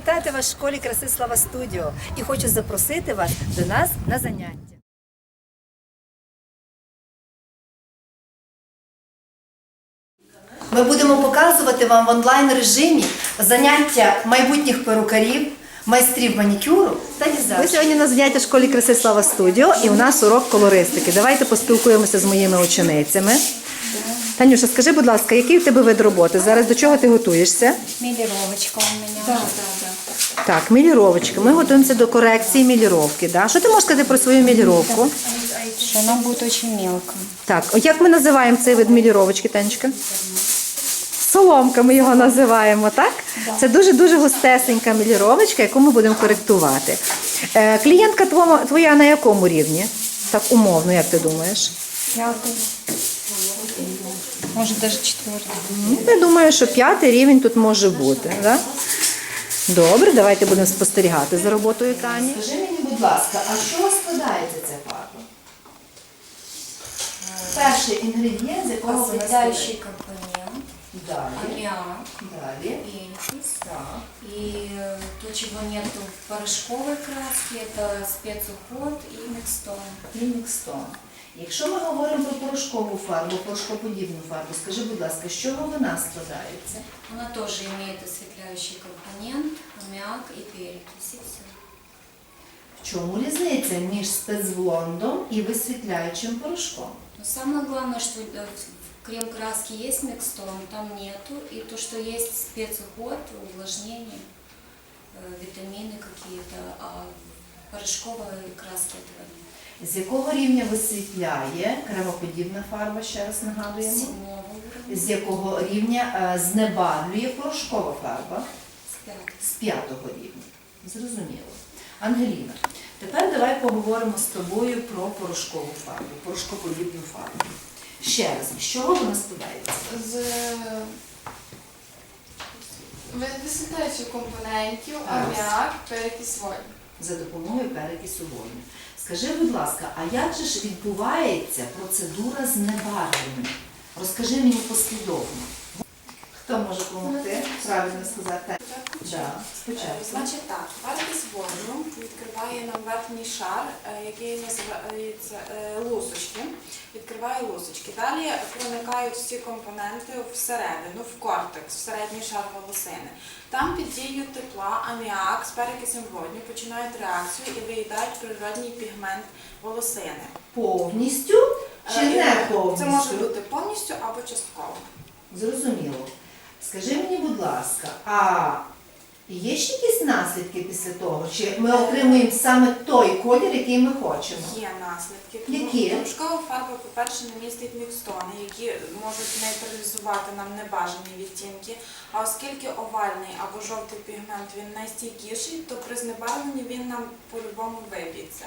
вітати вас в школі краси Слава Студіо і хочу запросити вас до нас на заняття. Ми будемо показувати вам в онлайн режимі заняття майбутніх перукарів, майстрів манікюру та візажу. Ми сьогодні на заняття в школі краси Слава Студіо і у нас урок колористики. Давайте поспілкуємося з моїми ученицями. Танюша, скажи, будь ласка, який в тебе вид роботи? Зараз до чого ти готуєшся? Міліровочка у мене. Так, міліровочка. Ми готуємося до корекції міліровки. Да? Що ти можеш сказати про свою міліровку? Что она будет очень мелко. Так, от як ми називаємо цей вид міліровочки, Танечка? Соломка ми його називаємо, так? Це дуже-дуже густесенька міліровочка, яку ми будемо коректувати. Е, клієнтка твоя, твоя на якому рівні? Так умовно, як ти думаєш? Пятый. Может даже четвертый. Ну, Я думаю, що п'ятий рівень тут може бути. Да? Добре, давайте будемо спостерігати за роботою Тані. Скажи мені, будь ласка, а що складається ця фарба? Перший інгредієнт, з якого вона компонент, Далі. аммиак, Далі. пенькис. Так. И э, то, чего нету в порошковой краске, это спецуход и микстон. І мікстон. Якщо ми говоримо про порошкову фарбу, порошкоподібну фарбу, скажи, будь ласка, з чого вона складається? Она тоже имеет осветляющий компонент, аммиак и перекись, и все. В чому різниця між спецблондом і висвітляючим порошком? Но самое главное, что э, в крем краски есть микстон, там нету, и то, что есть спецуход, увлажнение, э, витамины какие-то, а в порошковой краске этого нет. З якого рівня висвітляє кремоподібна фарба, ще раз нагадуємо? З якого рівня е, знебаглює порошкова фарба? З п'ятого рівня. Зрозуміло. Ангеліна, тепер давай поговоримо з тобою про порошкову фарбу, порошкоподібну фарбу. Ще раз, з чого вона складається? з висвітляючих компонентів, аміак, перекись воді. За допомогою перекису вогню. Скажи, будь ласка, а як же ж відбувається процедура знебарвлення? Розкажи мені послідовно. Хто може допомогти? Правильно сказати. Да, спочатку. Значить так, перекись воду відкриває нам верхній шар, е, який називається е, лусочки. Відкриває лусочки. Далі проникають всі компоненти всередину, в кортекс, в середній шар волосини. Там під дією тепла аміак з перекисом водню починають реакцію і виїдають природній пігмент волосини. Повністю чи Е, не повністю? Це може бути повністю або частково. Зрозуміло. Скажи мені, будь ласка, а є ще якісь наслідки після того? Чи ми отримуємо саме той колір, який ми хочемо? Є наслідки. Тому Які? Порошкова фарба, по-перше, не містить мікстони, які можуть нейтралізувати нам небажані відтінки. А оскільки овальний або жовтий пігмент він найстійкіший, то при знебарвленні він нам по-любому виб'ється.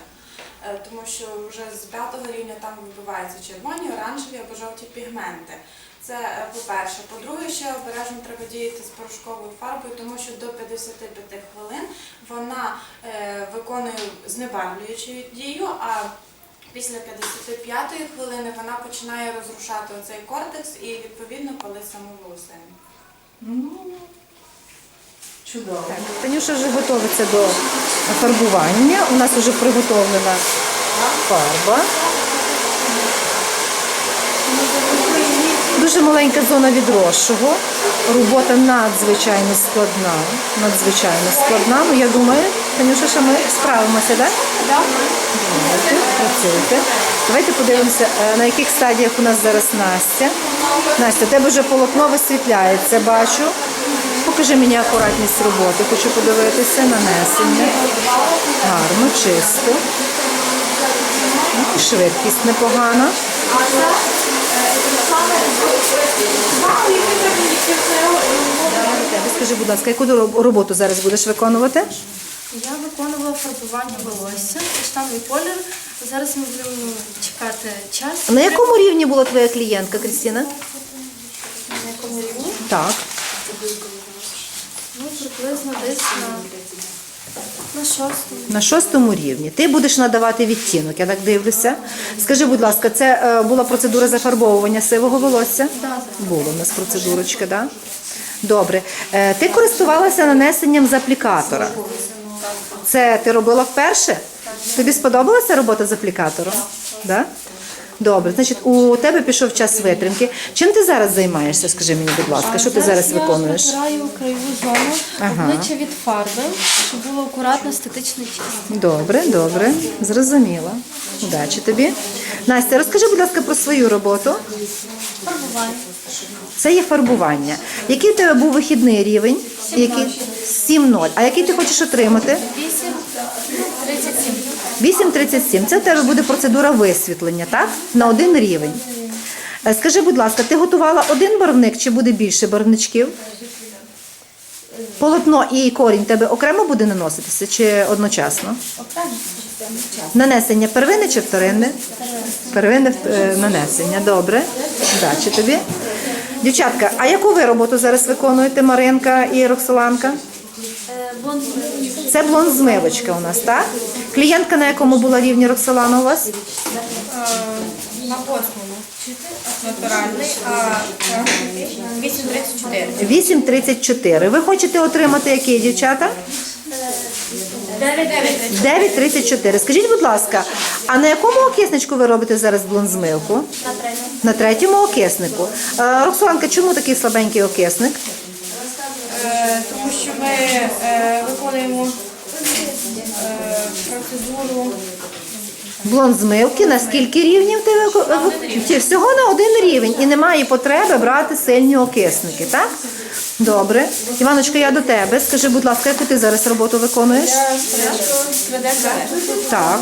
Е, Тому що вже з п'ятого рівня там вибиваються червоні, оранжеві або жовті пігменти. Це е, по-перше. По-друге, ще обережно треба діяти з порошковою фарбою, тому що до 55 хвилин вона е, виконує знебарвлюючу дію, а після 55-ї хвилини вона починає розрушати оцей кортекс і відповідно саму. Ну, чудово. Так, Танюша вже готується до фарбування. У нас вже приготовлена фарба. Дуже маленька зона відросшого. Робота надзвичайно складна. Надзвичайно складна. Ну, я думаю, Танюша, що ми справимося, так? Давайте, працюйте. Давайте подивимося, е, на яких стадіях у нас зараз Настя. Настя, у тебе вже полотно висвітляється, бачу. Покажи мені акуратність роботи, хочу подивитися, нанесення. Гарно, чисто. Ну, Швидкість непогана. Скажи, будь ласка, яку роботу зараз будеш виконувати? Я виконувала фарбування волосся, каштановий колір. Зараз ми будемо чекати час. На якому рівні була твоя клієнтка, Крістіна? На якому рівні? Так. Приблизно десь на, на шостому. На шостому рівні. Ти будеш надавати відтінок, я так дивлюся. Скажи, будь ласка, це е, була процедура зафарбовування сивого волосся? Да, Була у нас процедурочка, так? Да? Добре. Е, Ти користувалася нанесенням з аплікатора. Це ти робила вперше? Тобі сподобалася робота з аплікатором? Да? Добре, значить, у тебе пішов час витримки. Чим ти зараз займаєшся? Скажи мені, будь ласка, що ти зараз виконуєш? Я натираю краєву зону Ага. обличчя від фарби, щоб було акуратно, естетично чисто. Добре, добре, зрозуміла. Удачі тобі. Настя, розкажи, будь ласка, про свою роботу. Фарбування. Це є фарбування. Який у тебе був вихідний рівень? Який? 7-0. А який ти хочеш отримати? 8, 37. 8.37. Це у тебе буде процедура висвітлення, так? На один рівень. Е, Скажи, будь ласка, ти готувала один барвник чи буде більше барвничків? Полотно і корінь тебе окремо буде наноситися чи одночасно? Нанесення первинне чи вторинне? Первинне е, нанесення. Добре. Удачі тобі. Дівчатка, а яку ви роботу зараз виконуєте, Маринка і Роксоланка? Блонд. Це блонд-змивочка у нас, так? Клієнтка на якому була рівні Роксолана у вас? На восьмому. Натуральний, а 8,34. 8.34. Ви хочете отримати які, дівчата? 9.34. Скажіть, будь ласка, а на якому окисничку ви робите зараз блонд-змивку? На третьому. Окиснику. Е, Роксоланка, чому такий слабенький окисник? Е, Тому що ми е, виконуємо е, процедуру Блонд змивки на скільки рівнів ти вик- вик- всього на один рівень і немає потреби брати сильні окисники, так? Добре. Іваночка, я до тебе. Скажи, будь ласка, яку ти зараз роботу виконуєш? Так.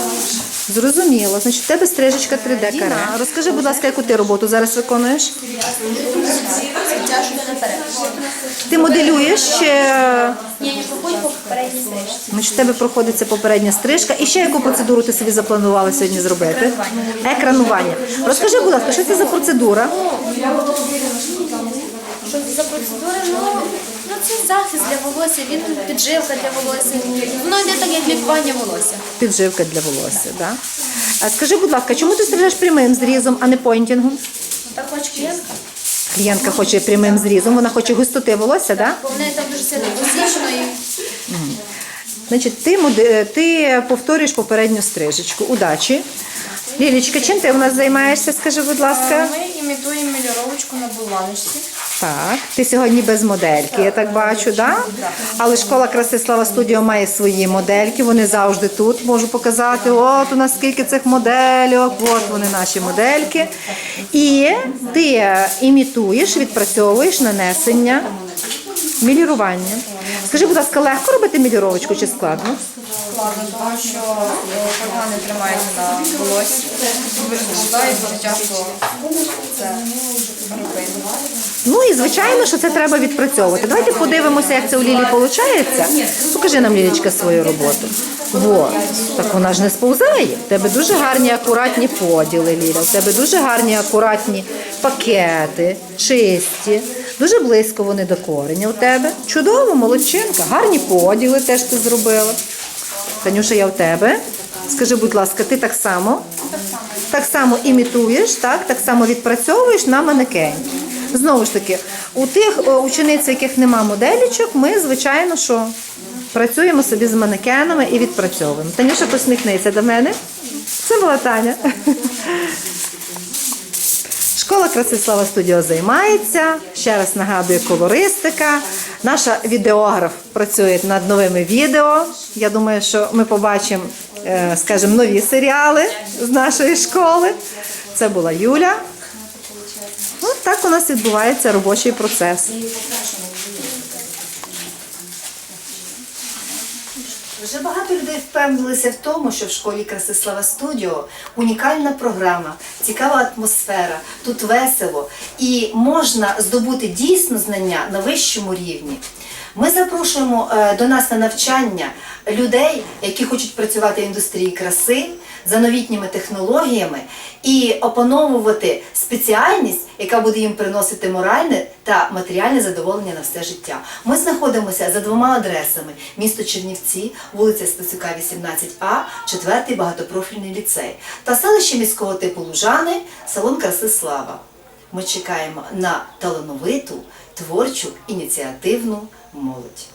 Зрозуміло. Значить, в тебе стрижечка 3D каре. Розкажи, будь ласка, яку ти роботу зараз виконуєш? Ти моделюєш чи Ні, не проходь по попередній стрижці. Значить, в тебе проходиться попередня стрижка. І ще яку процедуру ти собі запланувала сьогодні зробити? Екранування. Розкажи, будь ласка, що це за процедура? Що це за процедура? Ну, ну це захист для волосся, він підживка для волосся. Воно йде так, як лікування волосся. Підживка для волосся, да? А скажи, будь ласка, чому ти стрижеш прямим зрізом, а не пойнтінгом? Так хоч клієнтка. Клієнтка хоче прямим зрізом, вона хоче густоти волосся, так? Бо в неї там дуже сильно посічено і Значить, ти, моде- ти повторюєш попередню стрижечку. Удачі. Лілічка, чим ти у нас займаєшся, скажи, будь ласка? Ми імітуємо мільоровочку на болваночці. Так, ти сьогодні без модельки, я так бачу, да? Але школа краси Слава Студіо має свої модельки, вони завжди тут. Можу показати. От у нас скільки цих модельок, от вони наші модельки. І ти імітуєш, відпрацьовуєш нанесення, мілірування. Скажи, будь ласка, легко робити міліровочку чи складно? Складно, тому що фольга не тримається на волосі. Виглядає дуже це робити. Ну і звичайно, що це треба відпрацьовувати. Давайте подивимося, як це у Лілі виходить. Покажи нам, Лілічка, свою роботу. Во, так вона ж не сповзає. У тебе дуже гарні акуратні поділи, Ліля. У тебе дуже гарні акуратні пакети, чисті. Дуже близько вони до кореня у тебе. Чудово, молодчинка. Гарні поділи теж ти зробила. Танюша, я в тебе. Скажи, будь ласка, ти так само? Так само імітуєш, так, так само відпрацьовуєш на манекені. Знову ж таки, у тих е, учениць, яких нема моделічок, ми, звичайно, що працюємо собі з манекенами і відпрацьовуємо. Танюша посміхнеться до мене. Це була Таня. Школа Красислава Студіо займається. Ще раз нагадую, колористика. Наша відеограф працює над новими відео. Я думаю, що ми побачимо, е, скажімо, нові серіали з нашої школи. Це була Юля. От так у нас відбувається робочий процес. Вже багато людей впевнилися в тому, що в школі краси Слава Студіо унікальна програма, цікава атмосфера, тут весело і можна здобути дійсно знання на вищому рівні. Ми запрошуємо е, до нас на навчання людей, які хочуть працювати в індустрії краси за новітніми технологіями і опановувати спеціальність, яка буде їм приносити моральне та матеріальне задоволення на все життя. Ми знаходимося за двома адресами: місто Чернівці, вулиця Стецюка, 18А, 4 багатопрофільний ліцей та селище міського типу Лужани, салон краси Слава. Ми чекаємо на талановиту, творчу, ініціативну молодь.